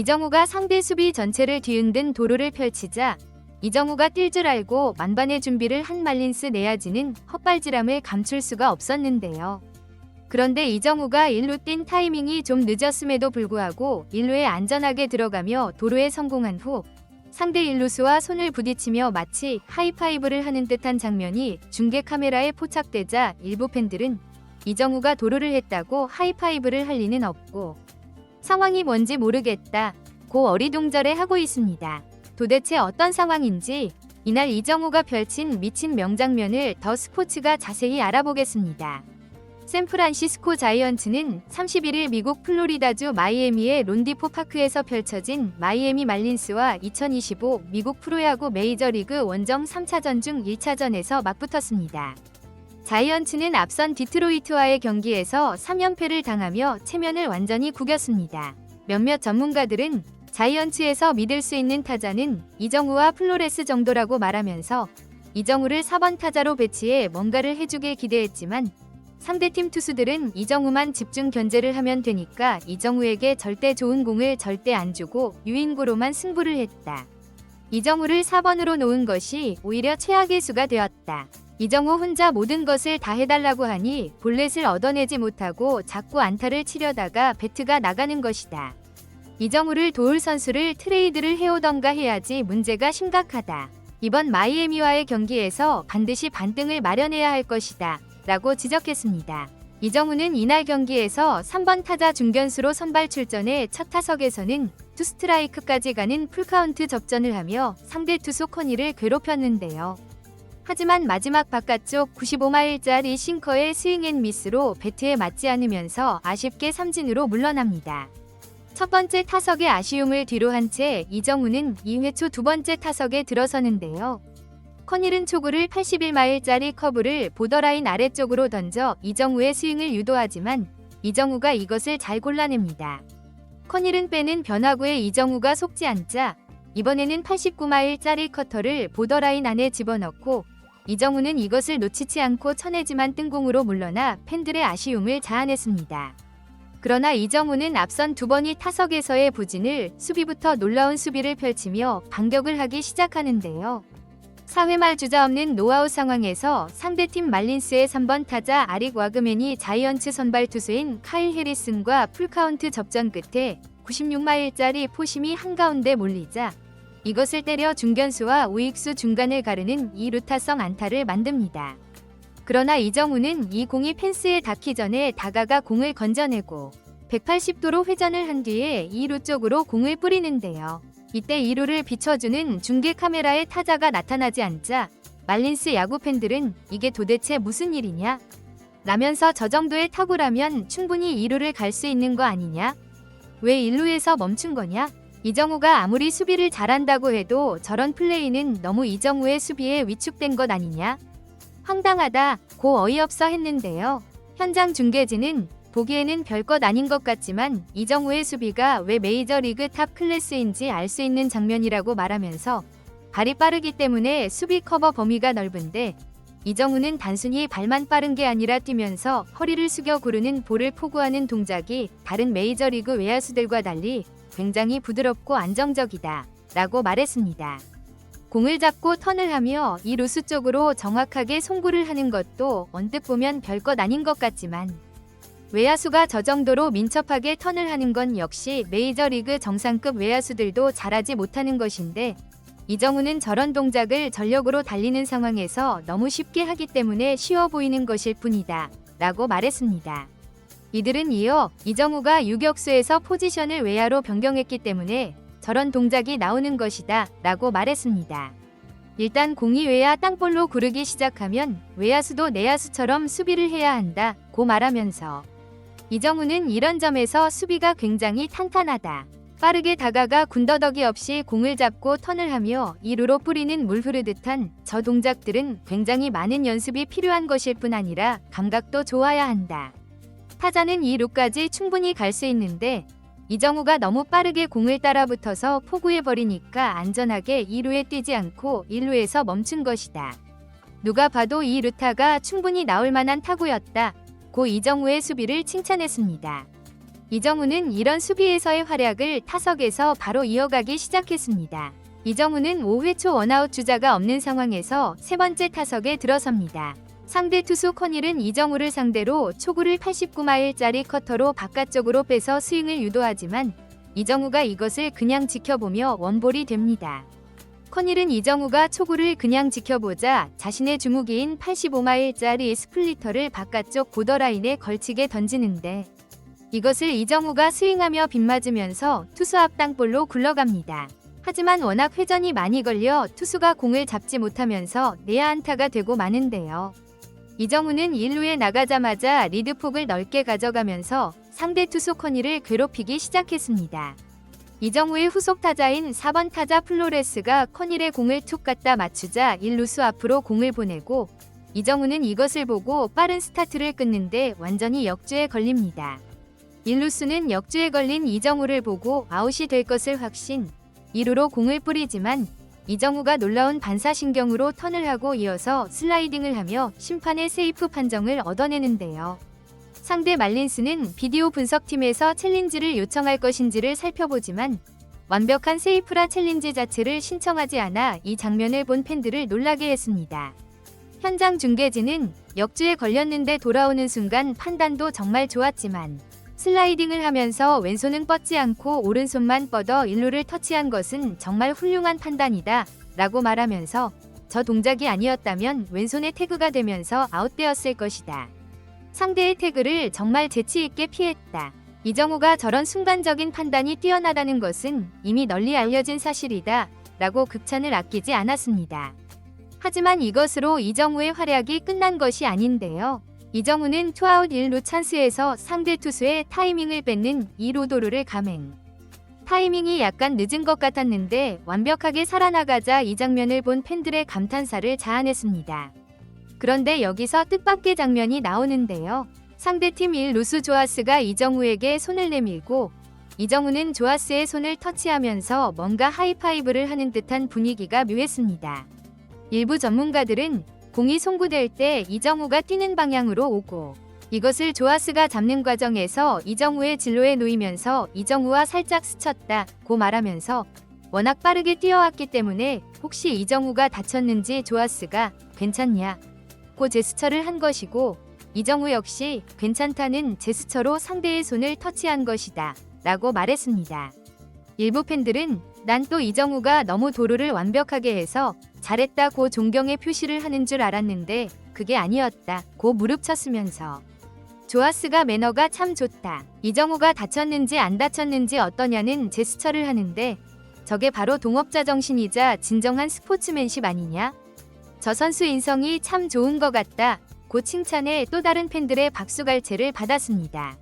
이정우가 상대 수비 전체를 뒤흔든 도루를 펼치자 이정우가 뛸 줄 알고 만반의 준비를 한 말린스 내야지는 헛발질함을 감출 수가 없었는데요. 그런데 이정우가 1루 뛴 타이밍이 좀 늦었음에도 불구하고 1루에 안전하게 들어가며 도루에 성공한 후 상대 1루수와 손을 부딪히며 마치 하이파이브를 하는 듯한 장면이 중계 카메라에 포착되자 일부 팬들은 이정우가 도루를 했다고 하이파이브를 할 리는 없고 상황이 뭔지 모르겠다 고 어리둥절해 하고 있습니다. 도대체 어떤 상황인지 이날 이정우가 펼친 미친 명장면을 더 스포츠가 자세히 알아보겠습니다. 샌프란시스코 자이언츠는 31일 미국 플로리다주 마이애미의 론디포 파크에서 펼쳐진 마이애미 말린스와 2025 미국 프로야구 메이저리그 원정 3차전 중 1차전에서 맞붙었습니다. 자이언츠는 앞선 디트로이트와의 경기에서 3연패를 당하며 체면을 완전히 구겼습니다. 몇몇 전문가들은 자이언츠에서 믿을 수 있는 타자는 이정우와 플로레스 정도라고 말하면서 이정우를 4번 타자로 배치해 뭔가를 해주길 기대했지만 상대팀 투수들은 이정우만 집중 견제를 하면 되니까 이정우에게 절대 좋은 공을 절대 안 주고 유인구로만 승부를 했다. 이정우를 4번으로 놓은 것이 오히려 최악의 수가 되었다. 이정우 혼자 모든 것을 다 해달라고 하니 볼넷을 얻어내지 못하고 자꾸 안타를 치려다가 배트가 나가는 것이다. 이정우를 도울 선수를 트레이드를 해오던가 해야지 문제가 심각하다. 이번 마이애미와의 경기에서 반드시 반등을 마련해야 할 것이다. 라고 지적했습니다. 이정우는 이날 경기에서 3번 타자 중견수로 선발 출전해 첫 타석에서는 투 스트라이크까지 가는 풀카운트 접전을 하며 상대 투수 코니를 괴롭혔는데요. 하지만 마지막 바깥쪽 95마일짜리 싱커의 스윙앤미스로 배트에 맞지 않으면서 아쉽게 삼진으로 물러납니다. 첫 번째 타석의 아쉬움을 뒤로 한 채 이정우는 2회 초 두 번째 타석에 들어서는데요. 커닐은 초구를 81마일짜리 커브를 보더라인 아래쪽으로 던져 이정우의 스윙을 유도하지만 이정우가 이것을 잘 골라냅니다. 커닐은 빼는 변화구에 이정우가 속지 않자 이번에는 89마일짜리 커터를 보더라인 안에 집어넣고 이정우는 이것을 놓치지 않고 쳐내지만 뜬공으로 물러나 팬들의 아쉬움을 자아냈습니다. 그러나 이정우는 앞선 두 번이 타석에서의 부진을 수비부터 놀라운 수비를 펼치며 반격을 하기 시작하는데요. 4회 말 주자 없는 노아웃 상황에서 상대팀 말린스의 3번 타자 아릭 와그맨이 자이언츠 선발 투수인 카일 해리슨과 풀카운트 접전 끝에 96마일짜리 포심이 한가운데 몰리자 이것을 때려 중견수와 우익수 중간을 가르는 2루타성 안타를 만듭니다. 그러나 이정우는 이 공이 펜스에 닿기 전에 다가가 공을 건져내고 180도로 회전을 한 뒤에 2루 쪽으로 공을 뿌리는데요. 이때 2루를 비춰주는 중계 카메라에 타자가 나타나지 않자 말린스 야구 팬들은 이게 도대체 무슨 일이냐? 라면서 저 정도의 타구라면 충분히 2루를 갈 수 있는 거 아니냐? 왜 1루에서 멈춘 거냐? 이정우가 아무리 수비를 잘한다고 해도 저런 플레이는 너무 이정우의 수비에 위축된 것 아니냐? 황당하다, 고 어이없어 했는데요. 현장 중계진은 보기에는 별것 아닌 것 같지만 이정우의 수비가 왜 메이저리그 탑 클래스인지 알 수 있는 장면이라고 말하면서 발이 빠르기 때문에 수비 커버 범위가 넓은데 이정우는 단순히 발만 빠른 게 아니라 뛰면서 허리를 숙여 구르는 볼을 포구하는 동작이 다른 메이저리그 외야수들과 달리 굉장히 부드럽고 안정적이다 라고 말했습니다. 공을 잡고 턴을 하며 이 루스 쪽으로 정확하게 송구를 하는 것도 언뜻 보면 별것 아닌 것 같지만 외야수가 저 정도로 민첩하게 턴을 하는 건 역시 메이저리그 정상급 외야수들도 잘하지 못하는 것인데 이정우는 저런 동작을 전력으로 달리는 상황에서 너무 쉽게 하기 때문에 쉬워 보이는 것일 뿐이다. 라고 말했습니다. 이들은 이어 이정우가 유격수에서 포지션을 외야로 변경했기 때문에 저런 동작이 나오는 것이다. 라고 말했습니다. 일단 공이 외야 땅볼로 구르기 시작하면 외야수도 내야수처럼 수비를 해야 한다. 고 말하면서 이정우는 이런 점에서 수비가 굉장히 탄탄하다. 빠르게 다가가 군더더기 없이 공을 잡고 턴을 하며 이루로 뿌리는 물 흐르듯한 저 동작들은 굉장히 많은 연습이 필요한 것일 뿐 아니라 감각도 좋아야 한다. 타자는 이 루까지 충분히 갈 수 있는데 이정우가 너무 빠르게 공을 따라 붙어서 포구해 버리니까 안전하게 2루에 뛰지 않고 1루에서 멈춘 것이다. 누가 봐도 이 루타가 충분히 나올 만한 타구였다. 고 이정우의 수비를 칭찬했습니다. 이정우는 이런 수비에서의 활약을 타석에서 바로 이어가기 시작했습니다. 이정우는 5회 초 원아웃 주자가 없는 상황에서 세 번째 타석에 들어섭니다. 상대 투수 커닐은 이정우를 상대로 초구를 89마일짜리 커터로 바깥쪽으로 빼서 스윙을 유도하지만 이정우가 이것을 그냥 지켜보며 원볼이 됩니다. 커닐은 이정우가 초구를 그냥 지켜보자 자신의 주무기인 85마일짜리 스플리터를 바깥쪽 보더라인에 걸치게 던지는데 이것을 이정우가 스윙하며 빗맞으면서 투수 앞 땅볼로 굴러갑니다. 하지만 워낙 회전이 많이 걸려 투수가 공을 잡지 못하면서 내야 안타가 되고 마는데요. 이정우는 1루에 나가자마자 리드폭을 넓게 가져가면서 상대 투수 커니를 괴롭히기 시작했습니다. 이정우의 후속 타자인 4번 타자 플로레스가 커닐의 공을 툭 갖다 맞추자 1루수 앞으로 공을 보내고 이정우는 이것을 보고 빠른 스타트를 끊는데 완전히 역주에 걸립니다. 1루수는 역주에 걸린 이정우를 보고 아웃이 될 것을 확신, 2루로 공을 뿌리지만 이정우가 놀라운 반사신경으로 턴을 하고 이어서 슬라이딩을 하며 심판의 세이프 판정을 얻어내는데요. 상대 말린스는 비디오 분석팀에서 챌린지를 요청할 것인지를 살펴보지만 완벽한 세이프라 챌린지 자체를 신청하지 않아 이 장면을 본 팬들을 놀라게 했습니다. 현장 중계진은 역주에 걸렸는데 돌아오는 순간 판단도 정말 좋았지만 슬라이딩을 하면서 왼손은 뻗지 않고 오른손만 뻗어 일루를 터치한 것은 정말 훌륭한 판단이다 라고 말하면서 저 동작이 아니었다면 왼손에 태그가 되면서 아웃되었을 것이다. 상대의 태그를 정말 재치있게 피했다. 이정우가 저런 순간적인 판단이 뛰어나다는 것은 이미 널리 알려진 사실이다 라고 극찬을 아끼지 않았습니다. 하지만 이것으로 이정우의 활약이 끝난 것이 아닌데요. 이정우는 투아웃 1루 찬스에서 상대 투수의 타이밍을 뺏는 2루 도루를 감행. 타이밍이 약간 늦은 것 같았는데 완벽하게 살아나가자 이 장면을 본 팬들의 감탄사를 자아냈습니다. 그런데 여기서 뜻밖의 장면이 나오는데요. 상대팀 1루수 조아스가 이정우에게 손을 내밀고 이정우는 조아스의 손을 터치하면서 뭔가 하이파이브를 하는 듯한 분위기가 묘했습니다. 일부 전문가들은 공이 송구될 때 이정우가 뛰는 방향으로 오고 이것을 조아스가 잡는 과정에서 이정우의 진로에 놓이면서 이정우와 살짝 스쳤다 고 말하면서 워낙 빠르게 뛰어왔기 때문에 혹시 이정우가 다쳤는지 조아스가 괜찮냐 고 제스처를 한 것이고 이정우 역시 괜찮다는 제스처로 상대의 손을 터치한 것이다 라고 말했습니다. 일부 팬들은 난 또 이정우가 너무 도루를 완벽하게 해서 잘했다 고 존경의 표시를 하는 줄 알았는데 그게 아니었다 고 무릎 쳤으면서 조아스가 매너가 참 좋다. 이정우가 다쳤는지 안 다쳤는지 어떠냐는 제스처를 하는데 저게 바로 동업자 정신이자 진정한 스포츠맨십 아니냐? 저 선수 인성이 참 좋은 것 같다. 고 칭찬에 또 다른 팬들의 박수갈채를 받았습니다.